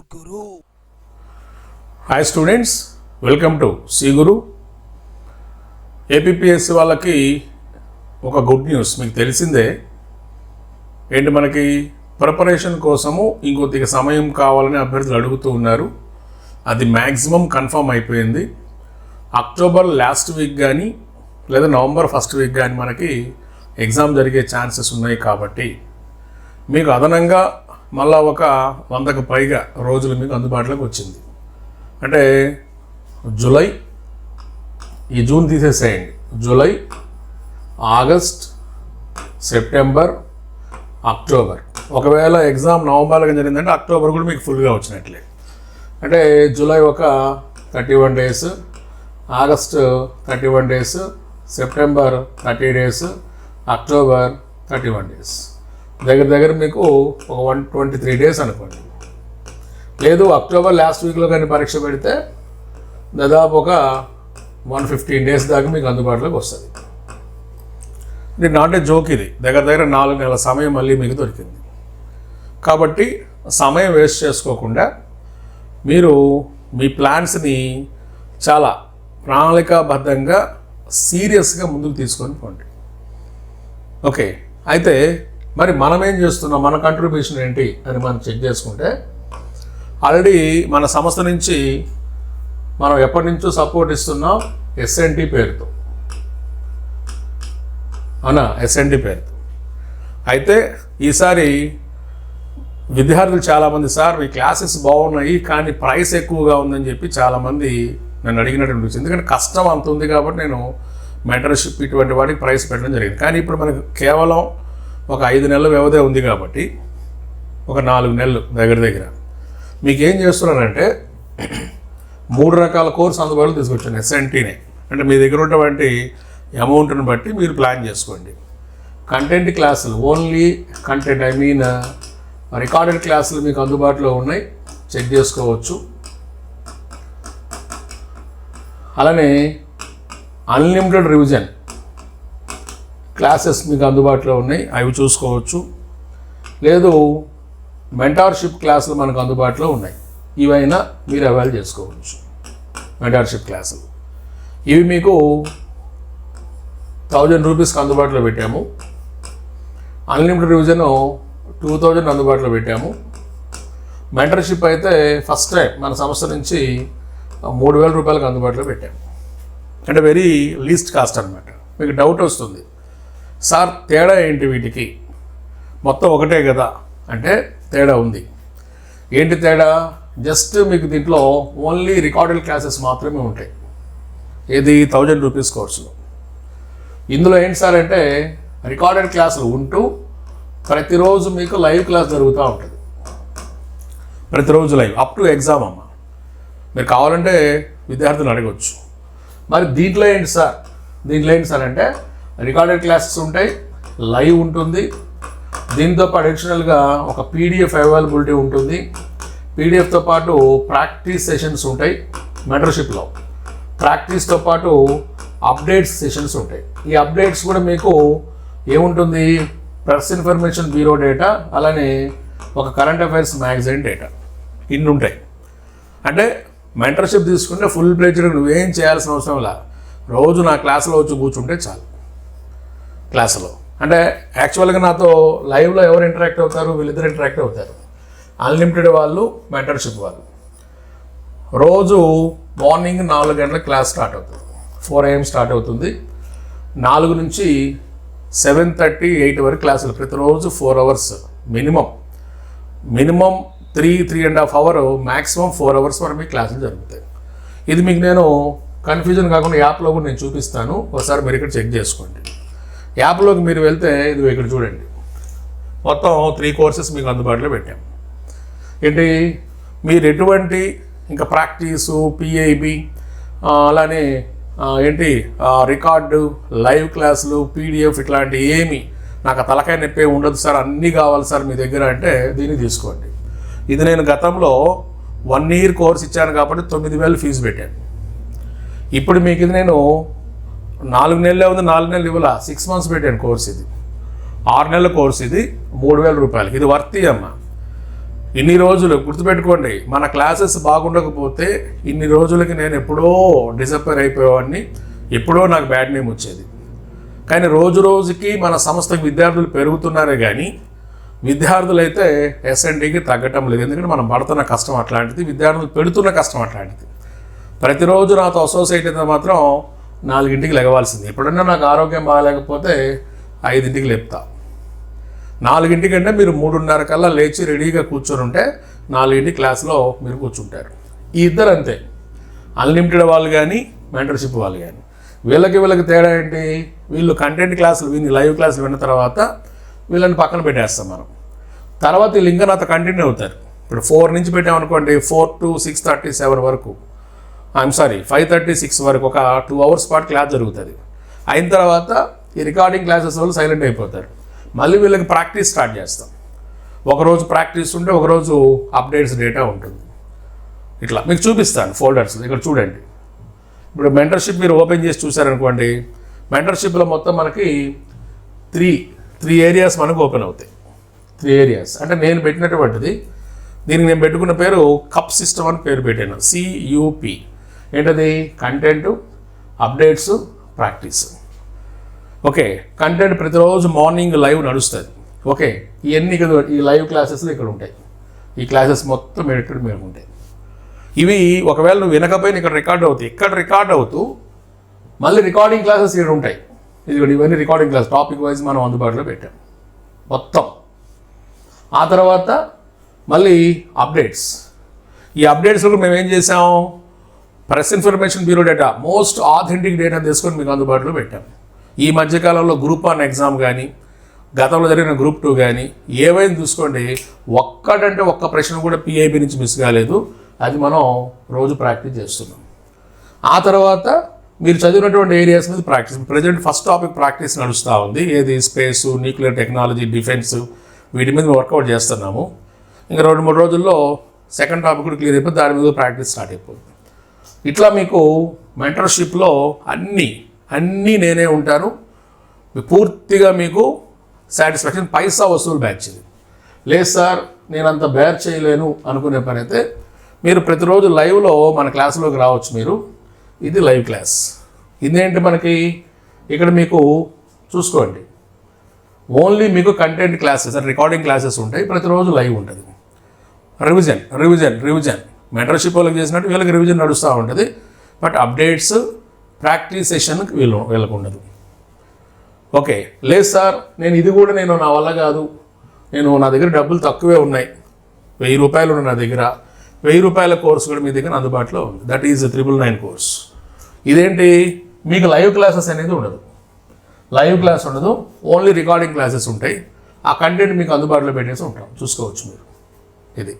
Guru. Hi students welcome to C Guru APSC వాళ్ళకి ఒక good news మీకు తెలిసిందే. ఏంటి మనకి ప్రిపరేషన్ కోసము ఇంకొద్దిగా సమయం కావాలని అభ్యర్థులు అడుగుతూ ఉన్నారు. అది మ్యాక్సిమం కన్ఫర్మ్ అయిపోయింది. అక్టోబర్ లాస్ట్ వీక్ కానీ లేదా నవంబర్ ఫస్ట్ వీక్ కానీ మనకి ఎగ్జామ్ జరిగే ఛాన్సెస్ ఉన్నాయి కాబట్టి. మీకు అదనంగా మళ్ళా ఒక వందకు పైగా రోజులు మీకు అందుబాటులోకి వచ్చింది. అంటే జూలై ఈ జూన్ తీసేసేయండి. July August September October. ఒకవేళ ఎగ్జామ్ నవంబర్లో జరిగిందంటే అక్టోబర్ కూడా మీకు ఫుల్గా వచ్చినట్లే. అంటే జూలై ఒక thirty one days August thirty one days September thirty days October thirty one days. దగ్గర దగ్గర మీకు ఒక వన్ ట్వంటీ త్రీ డేస్ అనుకోండి. లేదు అక్టోబర్ లాస్ట్ వీక్లో కానీ పరీక్ష పెడితే దాదాపు ఒక వన్ ఫిఫ్టీన్ డేస్ దాకా మీకు అందుబాటులోకి వస్తుంది. ఇది నాట్ ఏ జోక్ ఇది. దగ్గర దగ్గర నాలుగు నెలల సమయం మళ్ళీ మీకు దొరికింది. కాబట్టి సమయం వేస్ట్ చేసుకోకుండా మీరు మీ ప్లాన్స్ని చాలా ప్రణాళికాబద్ధంగా సీరియస్గా ముందుకు తీసుకొని పోండి. ఓకే. అయితే మరి మనం ఏం చేస్తున్నాం? మన కంట్రిబ్యూషన్ ఏంటి? అని మనం చెక్ చేసుకుంటే ఆల్రెడీ మన సంస్థ నుంచి మనం ఎప్పటి నుంచో సపోర్ట్ ఇస్తున్నాం ఎస్ఎన్టీ పేరుతో. అవునా? ఎస్ఎన్టీ పేరుతో. అయితే ఈసారి విద్యార్థులు చాలామంది సార్ మీ క్లాసెస్ బాగున్నాయి కానీ ప్రైస్ ఎక్కువగా ఉందని చెప్పి చాలామంది నన్ను అడిగినటువంటి వచ్చింది ఎందుకంటే కష్టం అంత ఉంది కాబట్టి నేను మెంటర్షిప్ ఇటువంటి వాటికి ప్రైస్ పెట్టడం జరిగింది. కానీ ఇప్పుడు మనకు కేవలం ఒక ఐదు నెలల వ్యవధి ఉంది కాబట్టి ఒక నాలుగు నెలలు దగ్గర దగ్గర. మీకు ఏం చేస్తున్నానంటే మూడు రకాల కోర్స్ అందుబాటులో తీసుకొచ్చాను ఎస్ఎన్టీనే అంటే మీ దగ్గర ఉన్నటువంటి అమౌంట్ని బట్టి మీరు ప్లాన్ చేసుకోండి. కంటెంట్ క్లాసులు only content I mean recorded క్లాసులు మీకు అందుబాటులో ఉన్నాయి చెక్ చేసుకోవచ్చు. అలానే అన్లిమిటెడ్ రివిజన్ క్లాసెస్ మీకు అందుబాటులో ఉన్నాయి అవి చూసుకోవచ్చు. లేదు మెంటార్షిప్ క్లాసులు మనకు అందుబాటులో ఉన్నాయి. ఇవైనా మీరు అవైల్ చేసుకోవచ్చు మెంటార్షిప్ క్లాసులు. ఇవి మీకు థౌజండ్ రూపీస్కి అందుబాటులో పెట్టాము. అన్లిమిటెడ్ రివిజన్ టూ థౌజండ్ అందుబాటులో పెట్టాము. మెంటర్షిప్ అయితే ఫస్ట్ టైం మన సంస్థ నుంచి మూడు వేల రూపాయలకు అందుబాటులో పెట్టాము. అంటే వెరీ లీస్ట్ కాస్ట్ అనమాట మీకు డౌట్ వస్తుంది. సార్ తేడా ఏంటి వీటికి? మొత్తం ఒకటే కదా? అంటే తేడా ఉంది. ఏంటి తేడా? జస్ట్ మీకు దీంట్లో ఓన్లీ రికార్డెడ్ క్లాసెస్ మాత్రమే ఉంటాయి. ఏది థౌజండ్ రూపీస్ కోర్సులో. ఇందులో ఏంటి సార్ అంటే రికార్డెడ్ క్లాసులు ఉంటూ ప్రతిరోజు మీకు లైవ్ క్లాస్ జరుగుతూ ఉంటుంది. ప్రతిరోజు లైవ్ అప్ టు ఎగ్జామ్ అమ్మ. మీరు కావాలంటే విద్యార్థులు అడగవచ్చు మరి దీంట్లో ఏంటి సార్? దీంట్లో ఏంటి సార్ అంటే రికార్డెడ్ క్లాసెస్ ఉంటాయి. లైవ్ ఉంటుంది. దీంతో పాటు అడిషనల్గా ఒక పీడిఎఫ్ అవైలబిలిటీ ఉంటుంది. పీడిఎఫ్తో పాటు ప్రాక్టీస్ సెషన్స్ ఉంటాయి. మెంటర్షిప్లో ప్రాక్టీస్తో పాటు అప్డేట్స్ సెషన్స్ ఉంటాయి. ఈ అప్డేట్స్ కూడా మీకు ఏముంటుంది? ప్రెస్ ఇన్ఫర్మేషన్ బ్యూరో డేటా అలానే ఒక కరెంట్ అఫైర్స్ మ్యాగజైన్ డేటా ఇన్ని ఉంటాయి. అంటే మెంటర్షిప్ తీసుకుంటే ఫుల్ ప్లేజ్డ్ నువ్వేం చేయాల్సిన అవసరం లేదు రోజు నా క్లాసులో వచ్చి కూర్చుంటే చాలు. క్లాసులో. అంటే యాక్చువల్గా నాతో లైవ్లో ఎవరు ఇంటరాక్ట్ అవుతారు? వీళ్ళిద్దరు ఇంటరాక్ట్ అవుతారు. అన్లిమిటెడ్ వాళ్ళు మెంటర్షిప్ వాళ్ళు. రోజు మార్నింగ్ నాలుగు గంటల క్లాస్ స్టార్ట్ అవుతుంది. ఫోర్ ఏఎం స్టార్ట్ అవుతుంది. నాలుగు నుంచి సెవెన్ థర్టీ ఎయిట్ వరకు క్లాసులు. ప్రతిరోజు four hours minimum. Minimum three three and half hour maximum four hours వరకు మీకు క్లాసులు జరుగుతాయి. ఇది మీకు నేను కన్ఫ్యూజన్ కాకుండా యాప్లో కూడా నేను చూపిస్తాను. ఒకసారి మీరు ఇక్కడ చెక్ చేసుకోండి. యాప్లోకి మీరు వెళ్తే ఇది ఇక్కడ చూడండి. మొత్తం త్రీ కోర్సెస్ మీకు అందుబాటులో పెట్టాం. ఏంటి? మీరు ఎటువంటి ఇంకా ప్రాక్టీసు పిఐబి అలానే ఏంటి? రికార్డు లైవ్ క్లాసులు పీడిఎఫ్ ఇట్లాంటి ఏమి నాకు తలకాయ నొప్పి ఉండదు సార్ అన్నీ కావాలి సార్ మీ దగ్గర అంటే దీన్ని తీసుకోండి. ఇది నేను గతంలో వన్ ఇయర్ కోర్స్ ఇచ్చాను కాబట్టి తొమ్మిది వేలు ఫీజు పెట్టాను. ఇప్పుడు మీకు ఇది నేను నాలుగు నెలలే ఉంది నాలుగు నెలలు ఇవ్వాల. సిక్స్ మంత్స్ పెట్టాను కోర్స్ ఇది. ఆరు నెలల కోర్స్ ఇది మూడు వేల రూపాయలకి. ఇది వర్తి అమ్మ? ఇన్ని రోజులు గుర్తుపెట్టుకోండి మన క్లాసెస్ బాగుండకపోతే ఇన్ని రోజులకి నేను ఎప్పుడో డిసప్పేర్ అయిపోయేవాడిని. ఎప్పుడో నాకు బ్యాడ్ నేమ్ వచ్చేది. కానీ రోజు రోజుకి మన సంస్థకి విద్యార్థులు పెరుగుతున్నారే కానీ విద్యార్థులు అయితే ఎస్ఎన్డీకి తగ్గటం లేదు. ఎందుకంటే మనం పడుతున్న కష్టం అట్లాంటిది విద్యార్థులు పెడుతున్న కష్టం అట్లాంటిది. ప్రతిరోజు నాతో అసోసియేట్ అయితే మాత్రం నాలుగింటికి లెగవాల్సింది ఎప్పుడన్నా నాకు ఆరోగ్యం బాగాలేకపోతే ఐదింటికి లేపుతా. నాలుగింటికంటే మీరు మూడున్నర కల్లా లేచి రెడీగా కూర్చొని ఉంటే నాలుగింటి క్లాస్లో మీరు కూర్చుంటారు. ఈ ఇద్దరు అంతే అన్లిమిటెడ్ వాళ్ళు కానీ మెంటర్షిప్ వాళ్ళు కానీ వీళ్ళకి వీళ్ళకి తేడా ఏంటి? వీళ్ళు కంటెంట్ క్లాసులు విని లైవ్ క్లాసులు విన్న తర్వాత వీళ్ళని పక్కన పెట్టేస్తాం మనం. తర్వాత వీళ్ళు ఇంకా నాతో కంటిన్యూ అవుతారు. ఇప్పుడు ఫోర్ నుంచి పెట్టామనుకోండి four to six thirty seven వరకు. I'm sorry five thirty six వరకు ఒక టూ అవర్స్ పాటు క్లాస్ జరుగుతుంది. అయిన తర్వాత ఈ రికార్డింగ్ క్లాసెస్ వాళ్ళు సైలెంట్ అయిపోతారు. మళ్ళీ వీళ్ళకి ప్రాక్టీస్ స్టార్ట్ చేస్తాం. ఒకరోజు ప్రాక్టీస్ ఉంటే ఒకరోజు అప్డేట్స్ డేటా ఉంటుంది. ఇట్లా మీకు చూపిస్తాను ఫోల్డర్స్ ఇక్కడ చూడండి. ఇప్పుడు మెంటర్షిప్ మీరు ఓపెన్ చేసి చూసారనుకోండి మెంటర్షిప్లో మొత్తం మనకి త్రీ త్రీ ఏరియాస్ మనకు ఓపెన్ అవుతాయి. త్రీ ఏరియాస్ అంటే నేను పెట్టినటువంటిది దీనికి నేను పెట్టుకున్న పేరు కప్ సిస్టమ్ అని పేరు పెట్టాను. సియుపి ఏంటది? Content updates practice okay content ప్రతిరోజు మార్నింగ్ లైవ్ నడుస్తుంది. ఓకే ఇవన్నీ ఇక్కడ ఈ లైవ్ క్లాసెస్లో ఇక్కడ ఉంటాయి. ఈ క్లాసెస్ మొత్తం ఎడిటెడ్ మేము ఉంటాయి. ఇవి ఒకవేళ నువ్వు వినకపోయినా ఇక్కడ రికార్డ్ అవుతాయి. ఇక్కడ రికార్డ్ అవుతూ మళ్ళీ రికార్డింగ్ క్లాసెస్ ఇక్కడ ఉంటాయి. ఇది ఇవన్నీ రికార్డింగ్ క్లాస్ టాపిక్ వైజ్ మనం అందుబాటులో పెట్టాం. మొత్తం. ఆ తర్వాత మళ్ళీ అప్డేట్స్ ఈ అప్డేట్స్లో మేము ఏం చేసాం? Press information bureau data most authentic data తీసుకొని మీకు అందుబాటులో పెట్టాం. ఈ మధ్యకాలంలో గ్రూప్ వన్ ఎగ్జామ్ కానీ గతంలో జరిగిన గ్రూప్ టూ కానీ ఏవైనా చూసుకోండి ఒక్కటంటే ఒక్క ప్రశ్న కూడా పిఐబి నుంచి మిస్ కాలేదు. అది మనం రోజు ప్రాక్టీస్ చేస్తున్నాం. ఆ తర్వాత మీరు చదివినటువంటి ఏరియాస్ మీద practice present first topic practice నడుస్తూ ఉంది. ఏది? స్పేస్ న్యూక్లియర్ టెక్నాలజీ డిఫెన్స్ వీటి మీద వర్కౌట్ చేస్తున్నాము. ఇంకా రెండు మూడు రోజుల్లో సెకండ్ టాపిక్ కూడా క్లియర్ అయిపోయి దాని మీద ప్రాక్టీస్ స్టార్ట్ అయిపోతుంది. ఇట్లా మీకు మెంటర్షిప్లో అన్నీ అన్నీ నేనే ఉంటాను. పూర్తిగా మీకు సాటిస్ఫాక్షన్ పైసా వసూలు బ్యాచ్ ఇది. లేదు సార్ నేను అంత బేర్ చేయలేను అనుకునే పని అయితే మీరు ప్రతిరోజు లైవ్లో మన క్లాసులోకి రావచ్చు మీరు. ఇది లైవ్ క్లాస్. ఇదేంటి మనకి? ఇక్కడ మీకు చూసుకోండి. ఓన్లీ మీకు కంటెంట్ క్లాసెస్ రికార్డింగ్ క్లాసెస్ ఉంటాయి. ప్రతిరోజు లైవ్ ఉంటుంది. రివిజన్ రివిజన్ రివిజన్ మెంటర్షిప్ వాళ్ళకి చేసినట్టు వీళ్ళకి రివిజన్ నడుస్తూ ఉంటుంది. బట్ అప్డేట్స్ ప్రాక్టీస్ సెషన్కి వీళ్ళు వీళ్ళకు ఉండదు. ఓకే లేదు సార్ నేను ఇది కూడా నేను నా వల్ల కాదు. నేను నా దగ్గర డబ్బులు తక్కువే ఉన్నాయి. వెయ్యి రూపాయలు ఉన్నాయి నా దగ్గర. వెయ్యి రూపాయల కోర్స్ కూడా మీ దగ్గర అందుబాటులో ఉంది. That is triple nine course ఇదేంటి? మీకు లైవ్ క్లాసెస్ అనేది ఉండదు. లైవ్ క్లాస్ ఉండదు. ఓన్లీ రికార్డింగ్ క్లాసెస్ ఉంటాయి. ఆ కంటెంట్ మీకు అందుబాటులో పెట్టేసి ఉంటాం. చూసుకోవచ్చు మీరు. ఇది.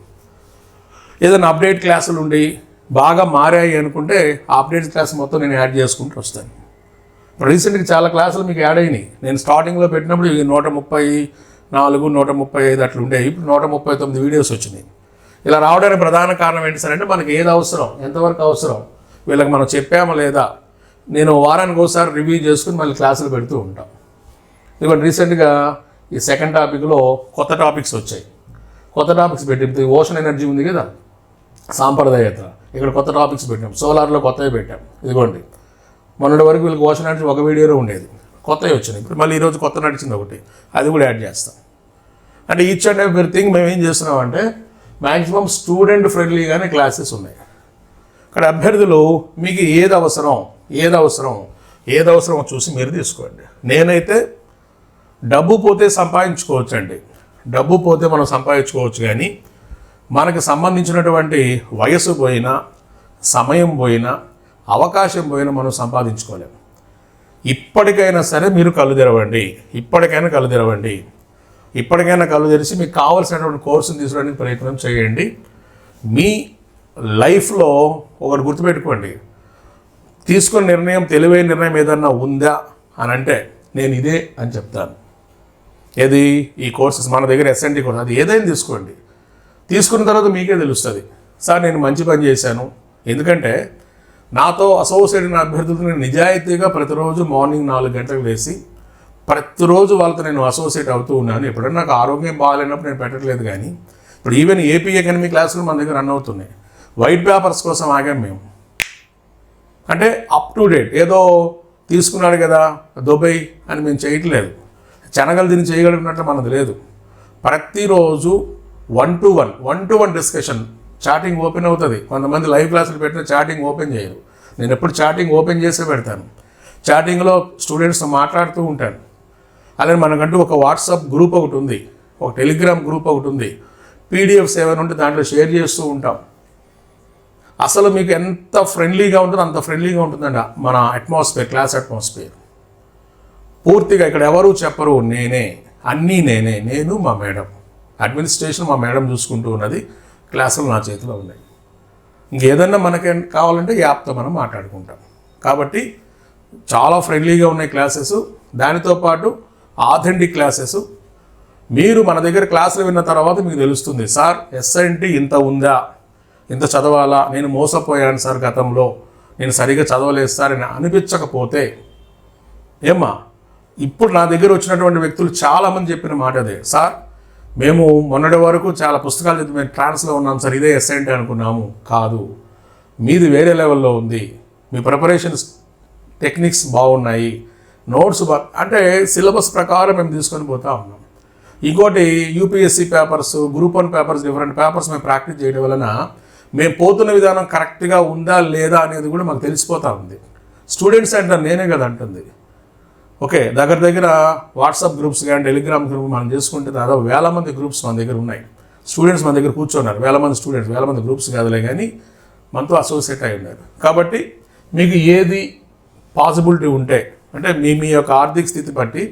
ఏదైనా అప్డేట్ క్లాసులు ఉండి బాగా మారాయి అనుకుంటే ఆ అప్డేట్ క్లాస్ మొత్తం నేను యాడ్ చేసుకుంటూ వస్తాను. రీసెంట్గా చాలా క్లాసులు మీకు యాడ్ అయినాయి. నేను స్టార్టింగ్లో పెట్టినప్పుడు ఇవి నూట ముప్పై నాలుగు నూట ముప్పై ఐదు అట్లా ఉండేవి. ఇప్పుడు నూట ముప్పై తొమ్మిది వీడియోస్ వచ్చినాయి. ఇలా రావడానికి ప్రధాన కారణం ఏంటి సార్ అంటే మనకి ఏది అవసరం ఎంతవరకు అవసరం వీళ్ళకి మనం చెప్పామా లేదా? నేను వారానికి ఒకసారి రివ్యూ చేసుకుని మళ్ళీ క్లాసులు పెడుతూ ఉంటాం. ఇదిగోండి రీసెంట్గా ఈ సెకండ్ టాపిక్లో కొత్త టాపిక్స్ వచ్చాయి. కొత్త టాపిక్స్ పెట్టి ఓషన్ ఎనర్జీ ఉంది కదా? సాంప్రదాయత. ఇక్కడ కొత్త టాపిక్స్ పెట్టాం. సోలార్లో కొత్తవి పెట్టాం. ఇదిగోండి. మొన్నటి వరకు వీళ్ళకి ఓషన్ నడిచి ఒక వీడియోలో ఉండేది. కొత్తవి వచ్చినాయి. ఇప్పుడు మళ్ళీ ఈరోజు కొత్త నడిచింది ఒకటి. అది కూడా యాడ్ చేస్తాం. అంటే ఈచ్ అండ్ ఎవ్రీ థింగ్ మేము ఏం చేస్తున్నామంటే మ్యాక్సిమం స్టూడెంట్ ఫ్రెండ్లీగానే క్లాసెస్ ఉన్నాయి. ఇక్కడ అభ్యర్థులు మీకు ఏది అవసరం? ఏది అవసరం? ఏది అవసరమో చూసి మీరు తీసుకోండి. నేనైతే డబ్బు పోతే సంపాదించుకోవచ్చు అండి డబ్బు పోతే మనం సంపాదించుకోవచ్చు కానీ మనకు సంబంధించినటువంటి వయసు పోయినా సమయం పోయినా అవకాశం పోయినా మనం సంపాదించుకోలేము ఇప్పటికైనా సరే మీరు కళ్ళు తెరవండి. ఇప్పటికైనా కళ్ళు తెరవండి. ఇప్పటికైనా కళ్ళు తెరిచి మీకు కావాల్సినటువంటి కోర్సును తీసుకోవడానికి ప్రయత్నం చేయండి. మీ లైఫ్లో ఒకటి గుర్తుపెట్టుకోండి. తీసుకున్న నిర్ణయం తెలివైన నిర్ణయం ఏదన్నా ఉందా అని అంటే నేను ఇదే అని చెప్తాను. ఏది? ఈ కోర్సెస్ మన దగ్గర ఎస్ఎన్టీ కోర్స్. అది ఏదైనా తీసుకోండి. తీసుకున్న తర్వాత మీకే తెలుస్తుంది. సార్ నేను మంచి పని చేశాను. ఎందుకంటే నాతో అసోసియేట్ అయిన అభ్యర్థులతో నేను నిజాయితీగా ప్రతిరోజు మార్నింగ్ నాలుగు గంటలకు వేసి ప్రతిరోజు వాళ్ళతో నేను అసోసియేట్ అవుతూ ఉన్నాను. ఎప్పుడైనా నాకు ఆరోగ్యం బాగాలేనప్పుడు నేను పెట్టట్లేదు కానీ ఇప్పుడు ఈవెన్ ఏపీ ఎకనమీ క్లాసులు మన దగ్గర రన్ అవుతున్నాయి. వైట్ పేపర్స్ కోసం ఆగాం మేము. అంటే అప్ టు డేట్ ఏదో తీసుకున్నాడు కదా దుబాయ్ అని మేము చేయట్లేదు. శనగలు దీన్ని చేయగలిగినట్లు మనది లేదు. ప్రతిరోజు one to one one to one discussion chatting open అవుతుంది. కొంతమంది లైవ్ క్లాసులు పెట్టిన చాటింగ్ ఓపెన్ చేయరు. నేను ఎప్పుడు చాటింగ్ ఓపెన్ చేసే పెడతాను. చాటింగ్లో స్టూడెంట్స్ మాట్లాడుతూ ఉంటాను. అలాగే మనకంటూ ఒక వాట్సాప్ గ్రూప్ ఒకటి ఉంది. ఒక టెలిగ్రామ్ గ్రూప్ ఒకటి ఉంది. పీడిఎఫ్స్ ఏమైనా ఉంటే దాంట్లో షేర్ చేస్తూ ఉంటాం. అసలు మీకు ఎంత ఫ్రెండ్లీగా ఉంటుందో అంత ఫ్రెండ్లీగా ఉంటుందండి మన అట్మాస్ఫియర్ క్లాస్ అట్మాస్ఫియర్ పూర్తిగా ఇక్కడ ఎవరు చెప్పరు? నేనే. అన్నీ నేనే. నేను మా మేడం. అడ్మినిస్ట్రేషన్ మా మేడం చూసుకుంటూ ఉన్నది. క్లాసులు నా చేతిలో ఉన్నాయి. ఇంకేదన్నా మనకి కావాలంటే యాప్తో మనం మాట్లాడుకుంటాం. కాబట్టి చాలా ఫ్రెండ్లీగా ఉన్నాయి క్లాసెస్. దానితో పాటు ఆథెంటిక్ క్లాసెస్. మీరు మన దగ్గర క్లాసులు విన్న తర్వాత మీకు తెలుస్తుంది సార్ ఎస్ఎన్టీ ఇంత ఉందా? ఇంత చదవాలా? నేను మోసపోయాను సార్ గతంలో. నేను సరిగా చదవలేదు సార్ అని అనిపించకపోతే ఏమ్మా ఇప్పుడు నా దగ్గర వచ్చినటువంటి వ్యక్తులు చాలామంది చెప్పిన మాట అదే. సార్ మేము మొన్నటి వరకు చాలా పుస్తకాలు చదివి మేము ట్రాన్స్లో ఉన్నాం సార్. ఇదే ఎస్ఎన్టీ అనుకున్నాము. కాదు. మీది వేరే లెవెల్లో ఉంది. మీ ప్రిపరేషన్స్ టెక్నిక్స్ బాగున్నాయి. నోట్స్ బా అంటే సిలబస్ ప్రకారం మేము తీసుకొని పోతా ఉన్నాం. ఇంకోటి UPSC papers group one papers different papers మేము ప్రాక్టీస్ చేయడం వలన మేము పోతున్న విధానం కరెక్ట్గా ఉందా లేదా అనేది కూడా మాకు తెలిసిపోతా ఉంది. స్టూడెంట్స్ అంటారు నేనే కదా అంటుంది. ఓకే దగ్గర దగ్గర వాట్సాప్ గ్రూప్స్ కానీ టెలిగ్రామ్ గ్రూప్ మనం చేసుకుంటే దాదాపు వేల మంది గ్రూప్స్ మన దగ్గర ఉన్నాయి. స్టూడెంట్స్ మన దగ్గర కూర్చున్నారు. వేల మంది స్టూడెంట్స్ వేల మంది గ్రూప్స్ కాదులే కానీ మనతో అసోసియేట్ అయి ఉన్నారు. కాబట్టి మీకు ఏది పాసిబిలిటీ ఉంటే అంటే మీ మీ యొక్క ఆర్థిక స్థితి బట్టి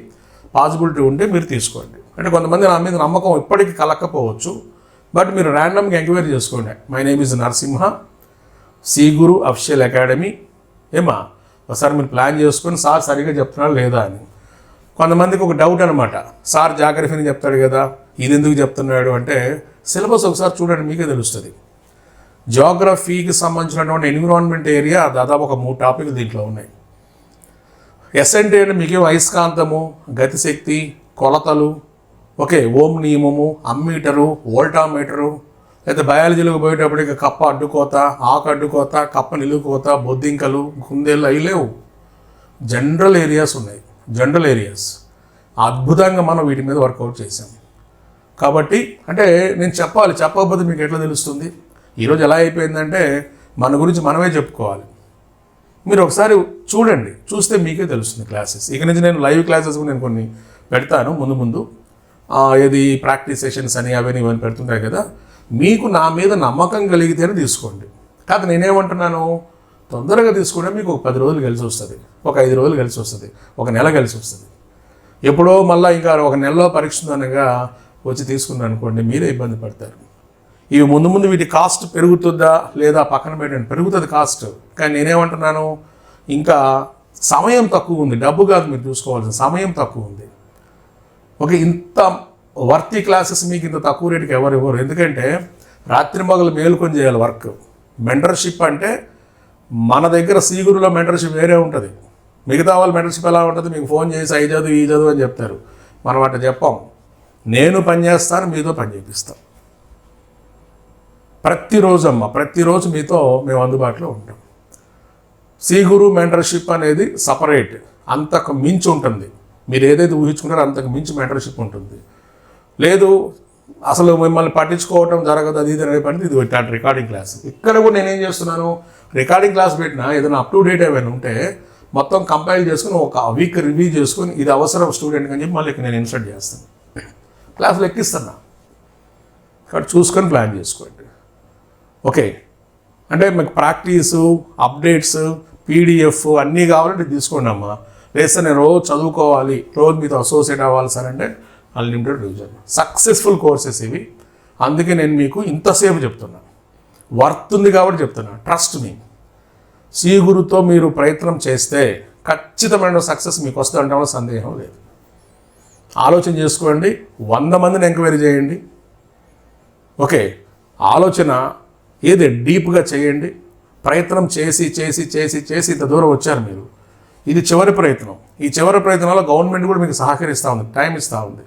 పాసిబిలిటీ ఉంటే మీరు తీసుకోండి. అంటే కొంతమంది నా మీద నమ్మకం ఇప్పటికీ కలక్కపోవచ్చు. బట్ మీరు ర్యాండమ్గా ఎంక్వైరీ చేసుకోండి. My name is Narasimha C Guru official academy ఏమా? ఒకసారి మీరు ప్లాన్ చేసుకొని సార్ సరిగా చెప్తున్నారా లేదా అని. కొంతమందికి ఒక డౌట్ అనమాట సార్ జాగ్రఫీని చెప్తాడు కదా ఇది ఎందుకు చెప్తున్నాడు అంటే సిలబస్ ఒకసారి చూడండి మీకే తెలుస్తుంది. జాగ్రఫీకి సంబంధించినటువంటి ఎన్విరాన్మెంట్ ఏరియా దాదాపు ఒక మూడు టాపిక్లు దీంట్లో ఉన్నాయి. ఎస్ఎన్టీ అంటే మీకు అయస్కాంతము గతిశక్తి కొలతలు ఓకే ఓం నియమము అమ్మీటరు వోల్టామీటరు లేదా బయాలజీలోకి పోయేటప్పటికి కప్ప అడ్డుకోత ఆకు అడ్డుకోత కప్ప నిలువుకోత బొద్దింకలు కుందేళ్ళు అవి లేవు. జనరల్ ఏరియాస్ ఉన్నాయి. General areas. అద్భుతంగా మనం వీటి మీద వర్కౌట్ చేసాం కాబట్టి అంటే నేను చెప్పాలి చెప్పకపోతే మీకు ఎట్లా తెలుస్తుంది? ఈరోజు ఎలా అయిపోయిందంటే మన గురించి మనమే చెప్పుకోవాలి. మీరు ఒకసారి చూడండి చూస్తే మీకే తెలుస్తుంది క్లాసెస్. ఇక నుంచి నేను లైవ్ క్లాసెస్ కూడా నేను కొన్ని పెడతాను ముందు ముందు. ఏది ప్రాక్టీస్ సెషన్స్ అని అవన్నీ ఇవన్నీ పెడుతుంటాయి కదా. మీకు నా మీద నమ్మకం కలిగితేనే తీసుకోండి. కాదు నేనేమంటున్నాను? తొందరగా తీసుకుంటే మీకు ఒక పది రోజులు కలిసి వస్తుంది. ఒక ఐదు రోజులు కలిసి వస్తుంది. ఒక నెల కలిసి వస్తుంది. ఎప్పుడో మళ్ళీ ఇంకా ఒక నెలలో పరీక్ష ఉందనగా వచ్చి తీసుకున్నాను అనుకోండి మీరే ఇబ్బంది పడతారు. ఇవి ముందు ముందు వీటి కాస్ట్ పెరుగుతుందా లేదా పక్కన పెట్టండి. పెరుగుతుంది కాస్ట్. కానీ నేనేమంటున్నాను? ఇంకా సమయం తక్కువ ఉంది. డబ్బు కాదు మీరు చూసుకోవాల్సిన సమయం తక్కువ ఉంది. ఒక ఇంత వర్తీ క్లాసెస్ మీకు ఇంత తక్కువ రేటుకి ఎవరు ఇవ్వరు. ఎందుకంటే రాత్రి మగలు మేలుకొని చేయాలి వర్క్ మెంటర్షిప్ అంటే మన దగ్గర సీగురులో మెంటర్షిప్ వేరే ఉంటుంది. మిగతా వాళ్ళ మెంటర్షిప్ ఎలా ఉంటుంది? మీకు ఫోన్ చేసి అయి చదువు ఈ చదువు అని చెప్తారు. మనం అట్లా చెప్పాం. నేను పని చేస్తాను మీతో పని చేపిస్తాను ప్రతిరోజు అమ్మ ప్రతిరోజు మీతో మేము అందుబాటులో ఉంటాం. సీగురు మెంటర్షిప్ అనేది సపరేట్ అంతకు మించి ఉంటుంది. మీరు ఏదైతే ఊహించుకున్నారో అంతకు మించి మెంటర్షిప్ ఉంటుంది. లేదు అసలు మిమ్మల్ని పట్టించుకోవటం జరగదు అది ఇది అనే పని ఇది పెట్టాను రికార్డింగ్ క్లాస్ ఇక్కడ కూడా నేనేం చేస్తున్నాను రికార్డింగ్ క్లాస్ పెట్టినా ఏదైనా అప్ టు డేట్ ఏమైనా ఉంటే మొత్తం కంపైల్ చేసుకుని ఒక వీక్ రివ్యూ చేసుకుని ఇది అవసరం స్టూడెంట్కి అని చెప్పి మళ్ళీ నేను ఇన్సర్ట్ చేస్తాను. క్లాసులు ఎక్కిస్తున్నా. ఇక్కడ చూసుకొని ప్లాన్ చేసుకోండి. ఓకే అంటే మీకు ప్రాక్టీసు అప్డేట్స్ పీడిఎఫ్ అన్నీ కావాలంటే తీసుకోండి అమ్మా. లేస్తే నేను రోజు చదువుకోవాలి రోజు మీతో అసోసియేట్ అవ్వాలి సార్ అంటే అన్లిమిటెడ్ రివిజన్ సక్సెస్ఫుల్ కోర్సెస్ ఇవి. అందుకే నేను మీకు ఇంతసేపు చెప్తున్నా. వర్త్ ఉంది కాబట్టి చెప్తున్నా. ట్రస్ట్ మీ సీ గురుతో మీరు ప్రయత్నం చేస్తే ఖచ్చితమైన సక్సెస్ మీకు వస్తుందంటే సందేహం లేదు. ఆలోచన చేసుకోండి. వంద మందిని ఎంక్వైరీ చేయండి. ఓకే ఆలోచన ఏది డీప్గా చేయండి. ప్రయత్నం చేసి చేసి చేసి చేసి ఇంత దూరం వచ్చారు మీరు. ఇది చివరి ప్రయత్నం. ఈ చివరి ప్రయత్నంలో గవర్నమెంట్ కూడా మీకు సహకరిస్తూ ఉంది. టైం ఇస్తూ ఉంది.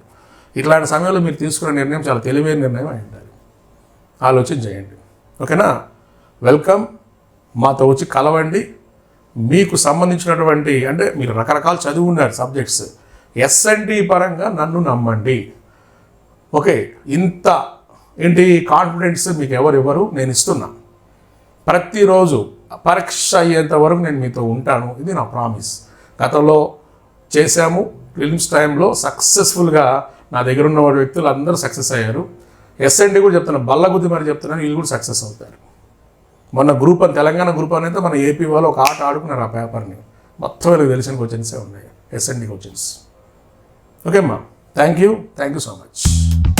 ఇట్లాంటి సమయంలో మీరు తీసుకునే నిర్ణయం చాలా తెలివైన నిర్ణయం అయి ఉండాలి. ఆలోచన చేయండి ఓకేనా? వెల్కమ్. మాతో వచ్చి కలవండి. మీకు సంబంధించినటువంటి అంటే మీరు రకరకాల చదువు ఉన్నారు సబ్జెక్ట్స్. ఎస్ఎన్టీ పరంగా నన్ను నమ్మండి. ఓకే ఇంత ఏంటి కాన్ఫిడెన్స్ మీకు ఎవరు ఇవ్వరు? నేను ఇస్తున్నా. ప్రతిరోజు పరీక్ష అయ్యేంత వరకు నేను మీతో ఉంటాను. ఇది నా ప్రామిస్. గతంలో చేశాము. ఫిల్మ్స్ టైంలో సక్సెస్ఫుల్గా నా దగ్గర ఉన్న వ్యక్తులు అందరూ సక్సెస్ అయ్యారు. ఎస్ఎన్డి కూడా చెప్తున్నాను బల్లగుద్ది మరి చెప్తున్నాను వీళ్ళు కూడా సక్సెస్ అవుతారు. మొన్న గ్రూప్ అని తెలంగాణ గ్రూప్ అని అయితే మన ఏపీ వాళ్ళు ఒక ఆట ఆడుకున్నారు ఆ పేపర్ని. మొత్తం వీళ్ళకి తెలిసిన క్వశ్చన్సే ఉన్నాయి ఎస్ఎన్డి క్వశ్చన్స్ ఓకే అమ్మా thank you thank you so much